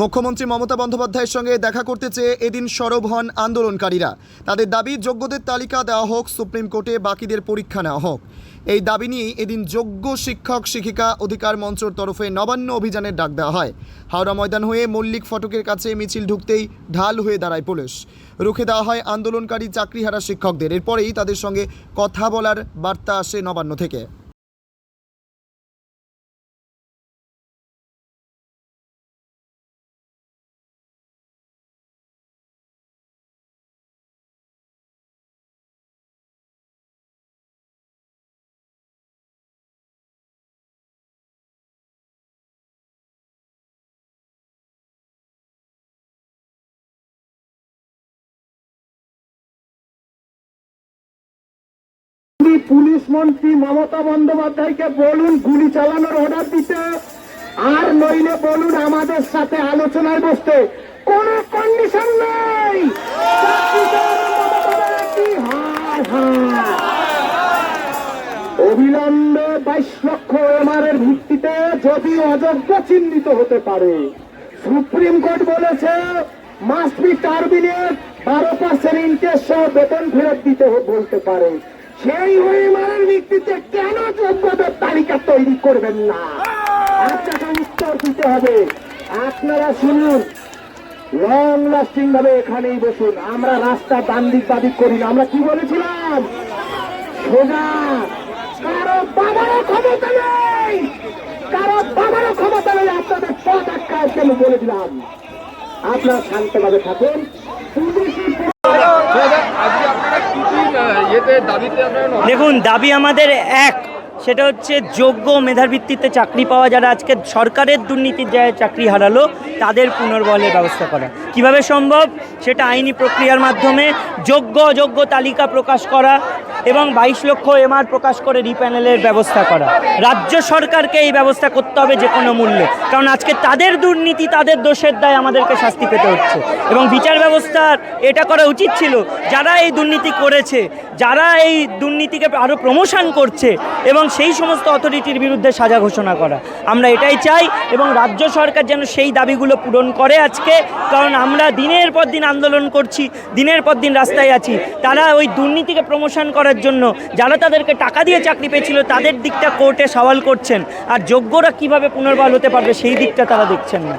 মুখ্যমন্ত্রী মমতা বন্দ্যোপাধ্যায়ের সঙ্গে দেখা করতে চেয়ে এদিন সরব হন আন্দোলনকারীরা। তাদের দাবি, যোগ্যদের তালিকা দেওয়া হোক, সুপ্রিম কোর্টে বাকিদের পরীক্ষা নেওয়া হোক। এই দাবি নিয়ে এদিন যোগ্য শিক্ষক, শিক্ষিকা, অধিকার মঞ্চের তরফে নবান্ন অভিযানের ডাক দেওয়া হয়। হাওড়া ময়দান হয়ে মল্লিক ফটকের কাছে মিছিল ঢুকতেই ঢাল হয়ে দাঁড়ায় পুলিশ। রুখে দেওয়া হয় আন্দোলনকারী চাকরিহারা শিক্ষকদের। এরপরেই তাদের সঙ্গে কথা বলার বার্তা আসে নবান্ন থেকে। পুলিশ মন্ত্রী মমতা বন্দ্যোপাধ্যায়কে বলুন গুলি চালানোর অর্ডার দিতে, আর নইলে বলুন আমাদের সাথে আলোচনায় বসতে। কোন কন্ডিশন নেই। অবিলম্বে বাইশ লক্ষ এমআর এর ভিত্তিতে যদি অযোগ্য চিহ্নিত হতে পারে। সুপ্রিম কোর্ট বলেছে মাস্ট বি টার্মিনেট বারো পার্সেন্ট ইন্টারেস্ট সহ বেতন ফেরত দিতে বলতে পারে। সেই ওয়েমারের ভিত্তিতে কেন যোগ্যতার তালিকা তৈরি করবেন না? আপনাকে উত্তর দিতে হবে। আপনারা শুনুন। লং লাস্টিং ভাবে এখানেই বসুন। আমরা রাস্তা ডান দিক বাদিক করি না। আমরা কি বলেছিলাম? সোজা। কারও বাবারও ক্ষমতা নেই। কারও বাবারও ক্ষমতা নেই। আপনাদের পথ আটকায় কেন বলে দিলাম। আপনারা শান্তভাবে থাকুন আজকে আপনারা কি কি আহ, ইয়েতে দাবিতে আপনারা নবান্ন দেখুন, দাবি আমাদের এক, সেটা হচ্ছে যোগ্য মেধার ভিত্তিতে চাকরি পাওয়া যারা আজকে সরকারের দুর্নীতির যায় চাকরি হারালো, তাদের পুনর্বলের ব্যবস্থা করা। কীভাবে সম্ভব? সেটা আইনি প্রক্রিয়ার মাধ্যমে যোগ্য অযোগ্য তালিকা প্রকাশ করা এবং বাইশ লক্ষ এমআর প্রকাশ করে রিপ্যানেলের ব্যবস্থা করা। রাজ্য সরকারকে এই ব্যবস্থা করতে হবে যে কোনো মূল্যে। কারণ আজকে তাদের দুর্নীতি, তাদের দোষের দায় আমাদেরকে শাস্তি পেতে হচ্ছে। এবং বিচার ব্যবস্থার এটা করা উচিত ছিল, যারা এই দুর্নীতি করেছে, যারা এই দুর্নীতিকে আরও প্রমোশন করছে এবং সেই সমস্ত অথরিটির বিরুদ্ধে সাজা ঘোষণা করা। আমরা এটাই চাই এবং রাজ্য সরকার যেন সেই দাবিগুলো পূরণ করে আজকে, কারণ আমরা দিনের পর দিন আন্দোলন করছি, দিনের পর দিন রাস্তায় আছি। তারা ওই দুর্নীতিকে প্রমোশন করার জন্য যারা তাদেরকে টাকা দিয়ে চাকরি পেয়েছিল তাদের দিকটা কোর্টে সওয়াল করছেন। আর যোগ্যরা কীভাবে পুনর্বাল হতে পারবে সেই দিকটা তারা দেখছেন না।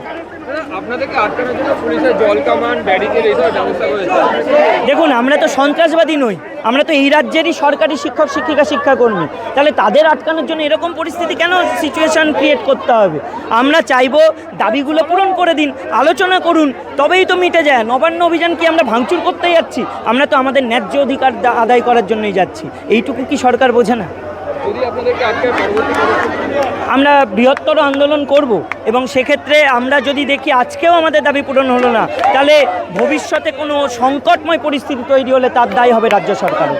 দেখুন আমরা তো সন্ত্রাসবাদী নই। আমরা তো এই রাজ্যেরই সরকারি শিক্ষক, শিক্ষিকা, শিক্ষাকর্মী। তাহলে তাদের আটকানোর জন্য এরকম পরিস্থিতি কেন সিচুয়েশন ক্রিয়েট করতে হবে? আমরা চাইব দাবিগুলো পূরণ করে দিন, আলোচনা করুন, তবেই তো মিটে যায়। নবান্ন অভিযান কি আমরা ভাঙচুর করতে যাচ্ছি? আমরা তো আমাদের ন্যায্য অধিকার আদায় করার জন্যই যাচ্ছি। এইটুকু কি সরকার বোঝে না? আমরা বৃহত্তর আন্দোলন করব এবং সেক্ষেত্রে আমরা যদি দেখি আজকেও আমাদের দাবি পূরণ হলো না, তাহলে ভবিষ্যতে কোনো সংকটময় পরিস্থিতি তৈরি হলে তার দায়ী হবে রাজ্য সরকারের।